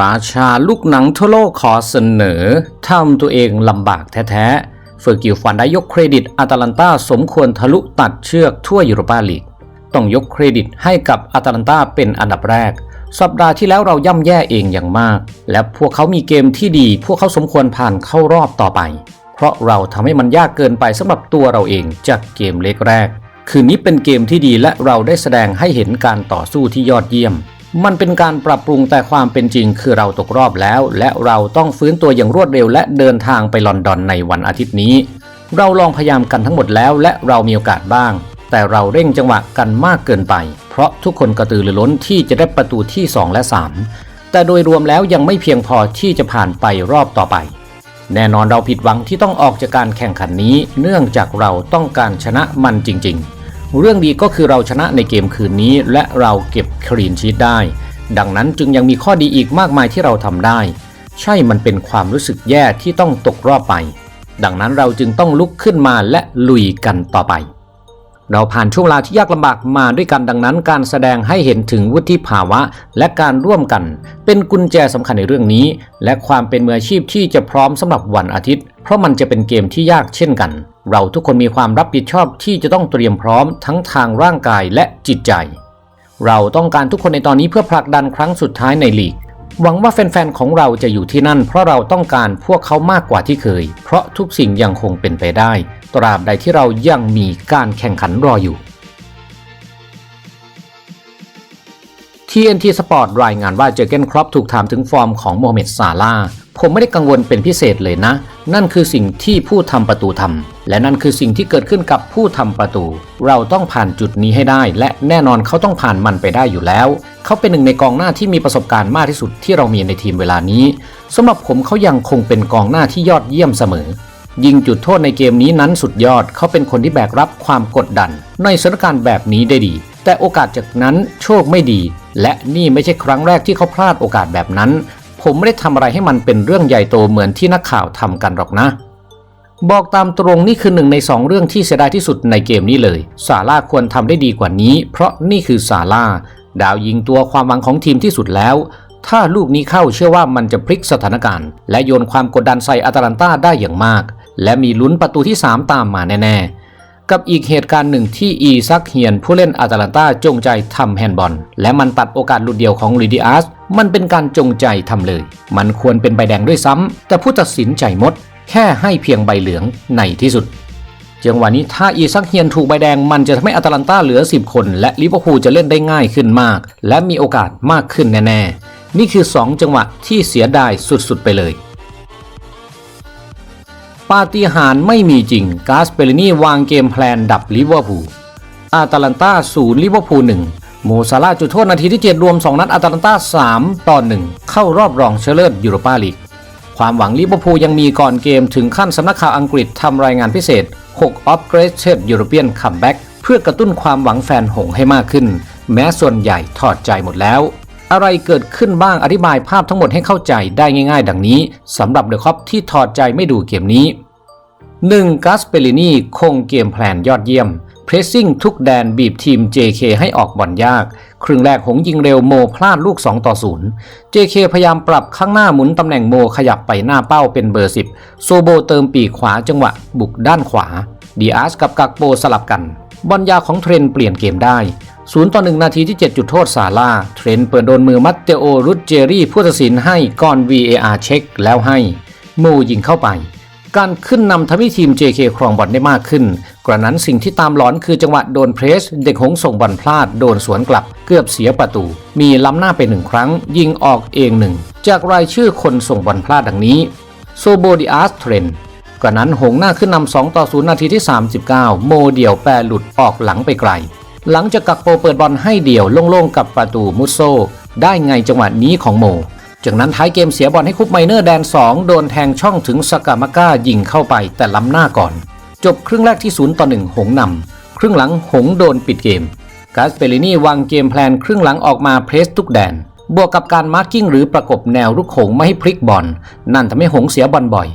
ราชาลูกหนังทั่วโลกขอเสนอทำตัวเองลำบากแท้ๆเฟอร์กิลฟันได้ยกเครดิตอาตาลันตาสมควรทะลุตัดเชือกทั่วยูโรปาลีก ต้องยกเครดิตให้กับอาตาลันตาเป็นอันดับแรก สัปดาห์ที่แล้วเราย่ำแย่เองอย่างมาก และพวกเขามีเกมที่ดี พวกเขาสมควรผ่านเข้ารอบต่อไป เพราะเราทำให้มันยากเกินไปสำหรับตัวเราเองจากเกมเล็กแรก คืนนี้เป็นเกมที่ดีและเราได้แสดงให้เห็นการต่อสู้ที่ยอดเยี่ยม มันเป็นการปรับปรุงแต่ความเป็นจริงคือเราตกรอบแล้ว และเราต้องฟื้นตัวอย่างรวดเร็วและเดินทางไปลอนดอนในวันอาทิตย์นี้ เราลองพยายามกันทั้งหมดแล้ว และเรามีโอกาสบ้าง แต่เราเร่งจังหวะกันมากเกินไป เพราะทุกคนกระตือรือร้นที่จะได้ประตูที่ 2 และ 3 แต่โดยรวมแล้วยังไม่เพียงพอที่จะผ่านไปรอบต่อไป แน่นอนเราผิดหวังที่ต้องออกจากการแข่งขันนี้ เนื่องจากเราต้องการชนะมันจริง ๆ เรื่องดีก็คือเราชนะในเกมคืนนี้ และเราเก็บคลีนชีตได้ ดังนั้นจึงยังมีข้อดีอีกมากมายที่เราทำได้ ใช่มันเป็นความรู้สึกแย่ที่ต้องตกรอบไป ดังนั้นเราจึงต้องลุกขึ้นมาและลุยกันต่อไป เราผ่านช่วงเวลาที่ยากลำบากมาด้วยกันดังนั้นการแสดงให้เห็นถึงวุฒิภาวะ และการร่วมกัน เป็นกุญแจสำคัญในเรื่องนี้ และความเป็นมืออาชีพที่จะพร้อมสำหรับวันอาทิตย์ เพราะมันจะเป็นเกมที่ยากเช่นกัน เราทุกคนมีความรับผิดชอบที่จะต้องเตรียมพร้อมทั้งทางร่างกายและจิตใจ เราต้องการทุกคนในตอนนี้เพื่อผลักดันครั้งสุดท้ายในลีก หวังว่าแฟนๆของเราจะอยู่ที่นั่น เพราะเราต้องการพวกเขามากกว่าที่เคย เพราะทุกสิ่งยังคงเป็นไปได้ ตราบใดที่เรายังมีการแข่งขันรออยู่ TNT Sport รายงานว่าเจอเกนครอปถูกถามถึงฟอร์มของโมฮัมเหม็ดซาลาห์ผมไม่ได้กังวลเป็นพิเศษเลยนะ นั่นคือสิ่งที่ผู้ทำประตูทำและนั่นคือสิ่งที่เกิดขึ้นกับผู้ทำประตู เราต้องผ่านจุดนี้ให้ได้ และแน่นอนเขาต้องผ่านมันไปได้อยู่แล้ว เขาเป็นหนึ่งในกองหน้าที่มีประสบการณ์มากที่สุดที่เรามีในทีมเวลานี้สำหรับผมเขายังคงเป็นกองหน้าที่ยอดเยี่ยมเสมอ ยิงจุดโทษในเกมนี้นั้นสุดยอด เขาเป็นคนที่แบกรับความกดดัน ในสถานการณ์แบบนี้ได้ดี แต่โอกาสจากนั้นโชคไม่ดี และนี่ไม่ใช่ครั้งแรกที่เขาพลาดโอกาสแบบนั้น ผมไม่ได้ทำอะไรให้มันเป็นเรื่องใหญ่โตเหมือนที่นักข่าวทำกันหรอกนะ บอกตามตรงนี่คือหนึ่งในสองเรื่องที่เสียดายที่สุดในเกมนี้เลยซาร่าควรทำได้ดีกว่านี้ เพราะนี่คือซาร่าดาวยิงตัวความหวังของทีมที่สุดแล้ว ถ้าลูกนี้เข้าเชื่อว่ามันจะพลิกสถานการณ์ และโยนความกดดันใส่อาตาลันตาได้อย่างมาก และมีลุ้นประตูที่ 3 ตามมาแน่ๆ กับอีกเหตุการณ์หนึ่งที่อีซักเฮียนผู้เล่นอาตาลันตาจงใจทำแฮนด์บอล และมันตัดโอกาสหลุดเดียวของลิดิอัสมันเป็นการจงใจทำเลย มันควรเป็นใบแดงด้วยซ้ำ แต่ผู้ตัดสินใจมด แค่ให้เพียงใบเหลืองในที่สุดจังหวะนี้ถ้าอีซักเฮียนถูกใบแดงมันจะทำให้อาตาลันตาเหลือ 10 คน และลิเวอร์พูลจะเล่นได้ง่ายขึ้นมาก และมีโอกาสมากขึ้นแน่ๆ นี่คือ 2 จังหวะที่เสียดายสุดๆไปเลย ปาฏิหาริย์ไม่มีจริง กาสเปรินีวางเกมแพลนดับลิเวอร์พูลอาตาลันตาศูนย์ลิเวอร์พูลหนึ่งโมซาลาจุดโทษนาทีที่ 7 รวม 2 นัดอาตาลันตา3ต่อ1เข้ารอบรองเชลเลอร์ยูโรปาลีก ความหวังลิเวอร์พูลยังมีก่อนเกมถึงขั้นสำนักข่าวอังกฤษทำรายงานพิเศษ6 Upgraded European Comeback เพื่อกระตุ้นความหวังแฟนหงให้มากขึ้น แม้ส่วนใหญ่ถอดใจหมดแล้ว อะไรเกิดขึ้นบ้างอธิบายภาพทั้งหมดให้เข้าใจได้ง่ายๆ ดังนี้สำหรับเดอะคอปที่ถอดใจไม่ดูเกมนี้ 1. กาสเปรินีคงเกมแพลนยอดเยี่ยมเพรสซิ่งทุกแดนบีบทีม JK ให้ออกบอลยาก ครึ่งแรกหงยิงเร็วโมพลาดลูก 2 ต่อ 0 JK พยายามปรับข้างหน้าหมุนตำแหน่งโมขยับไปหน้าเป้าเป็นเบอร์ 10 โซโบเติมปีกขวาจังหวะ บุกด้านขวาดีอาร์สกับกักโปสลับกัน บอลยาของเทรนเปลี่ยนเกมได้ 0ต่อ1นาทีที่ 7 จุดโทษซาร่าเทรนเปิดโดนมือมัตเตโอรุดเจรี่ผู้ตัดสินให้ก่อน VAR เช็คแล้วให้โมยิงเข้าไป การขึ้นนำทำให้ทีม JK ครองบอลได้มากขึ้น กระนั้นสิ่งที่ตามหลอนคือจังหวะโดนเพรส เด็กหงส่งบอลพลาดโดนสวนกลับ เกือบเสียประตู มีล้ำหน้าไปหนึ่งครั้ง ยิงออกเองหนึ่ง จากรายชื่อคนส่งบอลพลาดดังนี้โซโบดิอาสเทรนกระนั้นหงหน้าขึ้นนำ2ต่อ0นาทีที่ 39 โมเดี่ยวแปรหลุดออกหลังไปไกล หลังจากกักโปเปิดบอลให้เดี่ยวโล่งๆกับประตูมุสโซ ได้ไงจังหวะนี้ของโม จากนั้นท้ายเกมเสียบอลให้คุปไมเนอร์แดน 2 โดนแทงช่องถึงสกามาก้ายิงเข้าไปแต่ล้ำหน้าก่อน จบครึ่งแรกที่0ต่อ1หงนำครึ่งหลังหงโดนปิดเกมกาสเปรินีวางเกมแพลนครึ่งหลังออกมาเพรสทุกแดน บวกกับการมาร์กิ้งหรือประกบแนวลูกหงไม่ให้พลิกบอลนั่นทำให้หงเสียบอลบ่อย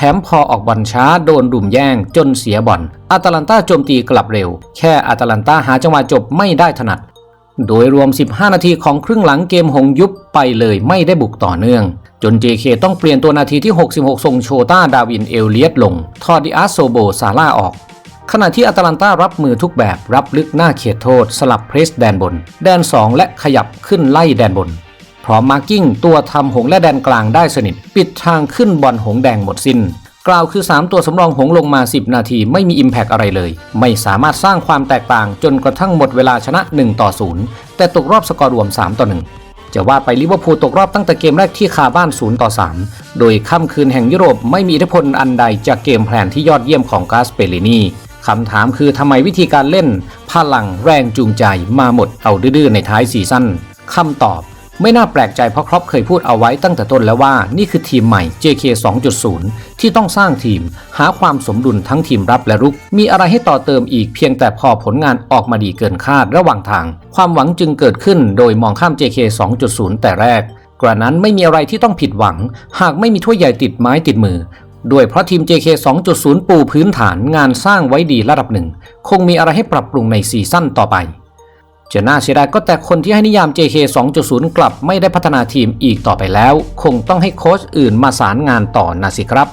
แถมพอออกบอลช้าโดนดุ่มแย่งจนเสียบอลอาตาลันตาโจมตีกลับเร็ว แค่อาตาลันตาหาจังหวะจบไม่ได้ถนัด โดยรวม 15 นาทีของครึ่งหลังเกมหงยุบไปเลยไม่ได้บุกต่อเนื่อง จน JK ต้องเปลี่ยนตัวนาทีที่ 66 ส่งโชต้าดาวินเอลเลียตลง ทอดิอาโซโบซาร่าออกขณะที่อาตาลันตารับมือทุกแบบรับลึกหน้าเขตโทษ สลับเพรสแดนบน แดน 2 และขยับขึ้นไล่แดนบน ร้อมมาร์กิ้งตัวทำหงและแดนกลางได้สนิท ปิดทางขึ้นบอลหงแดงหมดสิน้น กล่าวคือ 3 ตัวสำรองหงลงมา 10 นาทีไม่มีอิมแพกอะไรเลย ไม่สามารถสร้างความแตกต่างจนกระทั่งหมดเวลาชนะ 1 ต่อ 0 แต่ตกรอบสกอร์รวม 3 ต่อ 1 จะว่าไปลิเวอร์พูลตกรอบตั้งแต่เกมแรกที่คาบ้าน 0 ต่อ 3 โดยค่ำคืนแห่งยุโรปไม่มีอิทธิพลอันใดจากเกมแพลนที่ยอดเยี่ยมของกาสเปรินีคำถามคือทำไมวิธีการเล่น พลังแรงจูงใจมาหมดเอาดื้อในท้ายซีซั่นคำตอบ ไม่น่าแปลกใจเพราะครอปเคยพูดเอาไว้ตั้งแต่ต้นแล้วว่านี่คือทีมใหม่ JK 2.0 ที่ต้องสร้างทีม หาความสมดุลทั้งทีมรับและรุก มีอะไรให้ต่อเติมอีกเพียงแต่พอผลงานออกมาดีเกินคาดระหว่างทาง ความหวังจึงเกิดขึ้นโดยมองข้าม JK 2.0 แต่แรก กระนั้นไม่มีอะไรที่ต้องผิดหวัง หากไม่มีถ้วยใหญ่ติดไม้ติดมือด้วยเพราะทีม JK 2.0 ปูพื้นฐานงานสร้างไว้ดีระดับหนึ่ง คงมีอะไรให้ปรับปรุงในซีซั่นต่อไป จะน่าเสียดายก็แต่คนที่ให้นิยาม JK 2.0 กลับไม่ได้พัฒนาทีมอีกต่อไปแล้ว คงต้องให้โค้ชอื่นมาสารงานต่อนะสิครับ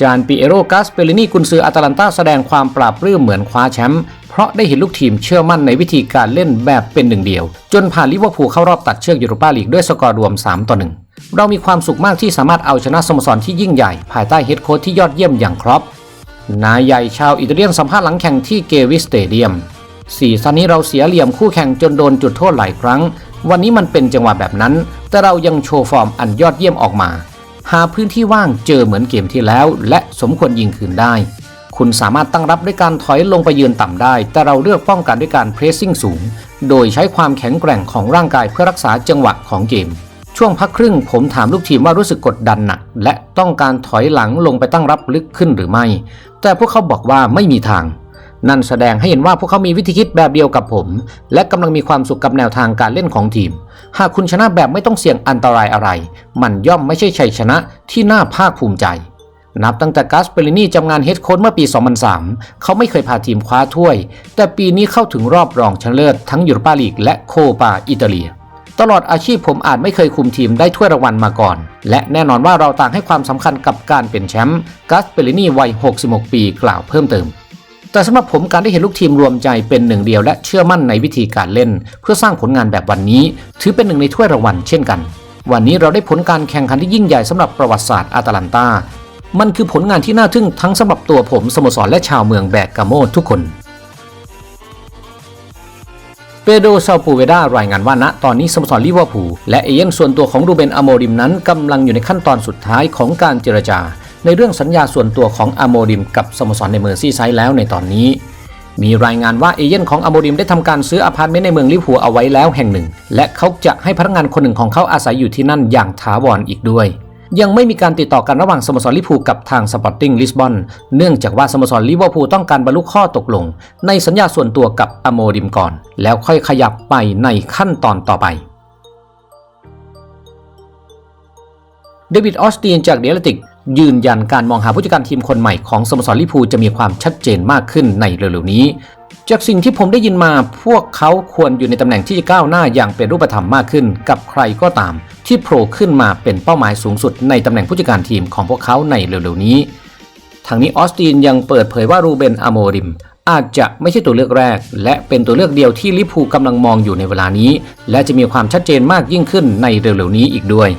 จานปิเอโรกาสเปรินีกุนซืออาตาลันตาแสดงความปราบปลื้มเหมือนคว้าแชมป์เพราะได้เห็นลูกทีมเชื่อมั่นในวิธีการเล่นแบบเป็นหนึ่งเดียว จนผ่านลิเวอร์พูลเข้ารอบตัดเชือกยูโรปาลีกด้วยสกอร์รวม 3 ต่อ 1 เรามีความสุขมากที่สามารถเอาชนะสโมสรที่ยิ่งใหญ่ ภายใต้เฮดโค้ชที่ยอดเยี่ยมอย่างครอป นายใหญ่ชาวอิตาเลียนสัมภาษณ์หลังแข่งที่เกวิสเตเดียมสี่ซันนี้เราเสียเหลี่ยมคู่แข่งจนโดนจุดโทษหลายครั้ง วันนี้มันเป็นจังหวะแบบนั้น แต่เรายังโชว์ฟอร์มอันยอดเยี่ยมออกมา หาพื้นที่ว่างเจอเหมือนเกมที่แล้ว และสมควรยิงคืนได้ คุณสามารถตั้งรับด้วยการถอยลงไปยืนต่ำได้ แต่เราเลือกป้องกันด้วยการเพรสซิ่งสูง โดยใช้ความแข็งแกร่งของร่างกายเพื่อรักษาจังหวะของเกม ช่วงพักครึ่งผมถามลูกทีมว่ารู้สึกกดดันหนัก และต้องการถอยหลังลงไปตั้งรับลึกขึ้นหรือไม่ แต่พวกเขาบอกว่าไม่มีทาง นั่นแสดงให้เห็นว่าพวกเขามีวิธีคิดแบบเดียวกับผม และกำลังมีความสุขกับแนวทางการเล่นของทีม หากคุณชนะแบบไม่ต้องเสี่ยงอันตรายอะไร มันย่อมไม่ใช่ชัยชนะที่น่าภาคภูมิใจนับตั้งแต่กาสเปรินีจำงานเฮดโค้ชเมื่อปี 2003 เขาไม่เคยพาทีมคว้าถ้วย แต่ปีนี้เข้าถึงรอบรองชนะเลิศทั้งยูโรปาลีกและโคปาอิตาเลีย ตลอดอาชีพผมอาจไม่เคยคุมทีมได้ถ้วยรางวัลมาก่อน และแน่นอนว่าเราต่างให้ความสำคัญกับการเป็นแชมป์กาสเปรินีวัย 66 ปีกล่าวเพิ่มเติม แต่สำหรับผมการได้เห็นลูกทีมรวมใจเป็นหนึ่งเดียวและเชื่อมั่นในวิธีการเล่น เพื่อสร้างผลงานแบบวันนี้ ถือเป็นหนึ่งในถ้วยรางวัลเช่นกัน วันนี้เราได้ผลการแข่งขันที่ยิ่งใหญ่สำหรับประวัติศาสตร์อาตาลันตามันคือผลงานที่น่าทึ่งทั้งสำหรับตัวผมสโมสรและชาวเมืองแบกกาโมทุกคน เปโดซาปูเวดารายงานว่าณตอนนี้สโมสรลิเวอร์พูลและเอเย่นส่วนตัวของรูเบนอโมริมนั้นกำลังอยู่ในขั้นตอนสุดท้ายของการเจรจา ในเรื่องสัญญาส่วนตัวของอโมริมกับสโมสรในเมอร์ซีไซด์แล้วในตอนนี้ มีรายงานว่าเอเย่นของอโมริมได้ทำการซื้ออพาร์ตเมนต์ในเมืองลิเวอร์พูลเอาไว้แล้วแห่งหนึ่ง และเขาจะให้พนักงานคนหนึ่งของเขาอาศัยอยู่ที่นั่นอย่างถาวรอีกด้วย ยังไม่มีการติดต่อกันระหว่างสโมสรลิเวอร์พูลกับทางสปอร์ติ้งลิสบอนเนื่องจากว่าสโมสรลิเวอร์พูลต้องการบรรลุข้อตกลง ในสัญญาส่วนตัวกับอโมริมก่อน แล้วค่อยขยับไปในขั้นตอนต่อไปเดวิดออสตีนจากเดลติก ยืนยันการมองหาผู้จัดการทีมคนใหม่ของสโมสรลิพูจะมีความชัดเจนมากขึ้นในเร็วๆนี้ จากสิ่งที่ผมได้ยินมาพวกเขาควรอยู่ในตำแหน่งที่จะก้าวหน้าอย่างเป็นรูปธรรมมากขึ้น กับใครก็ตาม ที่โผล่ขึ้นมาเป็นเป้าหมายสูงสุดในตำแหน่งผู้จัดการทีมของพวกเขาในเร็วๆนี้ ทางนี้ออสตินยังเปิดเผยว่ารูเบนอโมริม อาจจะไม่ใช่ตัวเลือกแรก และเป็นตัวเลือกเดียวที่ลิพูกำลังมองอยู่ในเวลานี้ และจะมีความชัดเจนมากยิ่งขึ้นในเร็วๆนี้อีกด้วย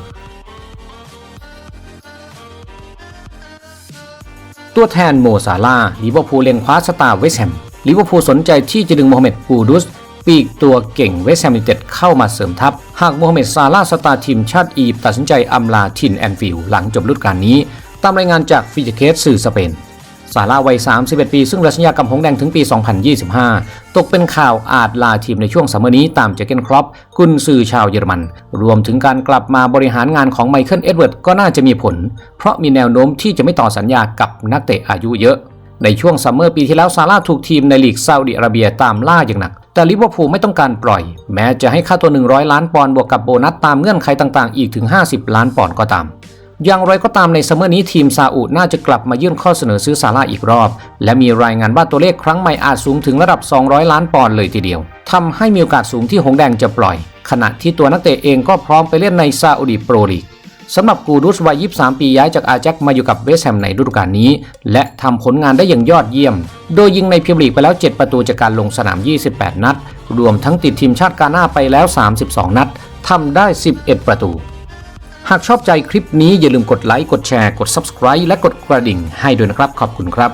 ตัวแทนโมซาลาลิเวอร์พูลเล็งคว้าสตาร์เวสแฮม ลิเวอร์พูลสนใจที่จะดึงโมฮัมเหม็ดกูดุสปีกตัวเก่งเวสแฮมยูไนเต็ดเข้ามาเสริมทัพ หากโมฮัมเหม็ดซาลาสตาร์ทีมชาติอียิปต์ตัดสินใจอำลาทินแอนฟิลด์หลังจบฤดูกาลนี้ ตามรายงานจากฟิจิเคสสื่อสเปนซาร่าวัย 31 ปี ซึ่งเหลือสัญญากับหงแดงถึงปี 2025 ตกเป็นข่าวอาจลาทีมในช่วงซัมมนี้ตามเจเกนครอปกุนซือชาวเยอรมัน รวมถึงการกลับมาบริหารงานของไมเคิลเอ็ดเวิร์ดก็น่าจะมีผล เพราะมีแนวโน้มที่จะไม่ต่อสัญญากับนักเตะอายุเยอะ ในช่วงซัมเมอร์ปีที่แล้วซาร่าถูกทีมในลีกซาอุดิอาระเบียตามล่าอย่างหนัก แต่ลิเวอร์พูลไม่ต้องการปล่อย แม้จะให้ค่าตัว 100 ล้านปอนด์บวกกับโบนัสตามเงื่อนไขต่างๆ อีกถึง 50 ล้านปอนด์ก็ตาม อย่างไรก็ตามในซัมเมอร์นี้ทีมซาอุน่าจะกลับมายื่นข้อเสนอซื้อซาร่าอีกรอบ และมีรายงานว่าตัวเลขครั้งใหม่อาจสูงถึงระดับ 200 ล้านปอนด์เลยทีเดียวทำให้มีโอกาสสูงที่หงแดงจะปล่อย ขณะที่ตัวนักเตะเองก็พร้อมไปเล่นในซาอุดีโปรลีก สำหรับกูรุสวัย 23 ปีย้ายจากอาแจ็คมาอยู่กับเวสแฮมในฤดูกาลนี้ และทำผลงานได้อย่างยอดเยี่ยม โดยยิงในพรีเมียร์ลีกไปแล้ว 7 ประตูจากการลงสนาม 28 นัด รวมทั้งติดทีมชาติกาหน้าไปแล้ว 32 นัดทำได้ 11 ประตู หากชอบใจคลิปนี้อย่าลืมกดไลค์ กดแชร์ กด Subscribe และกดกระดิ่งให้ด้วยนะครับ ขอบคุณครับ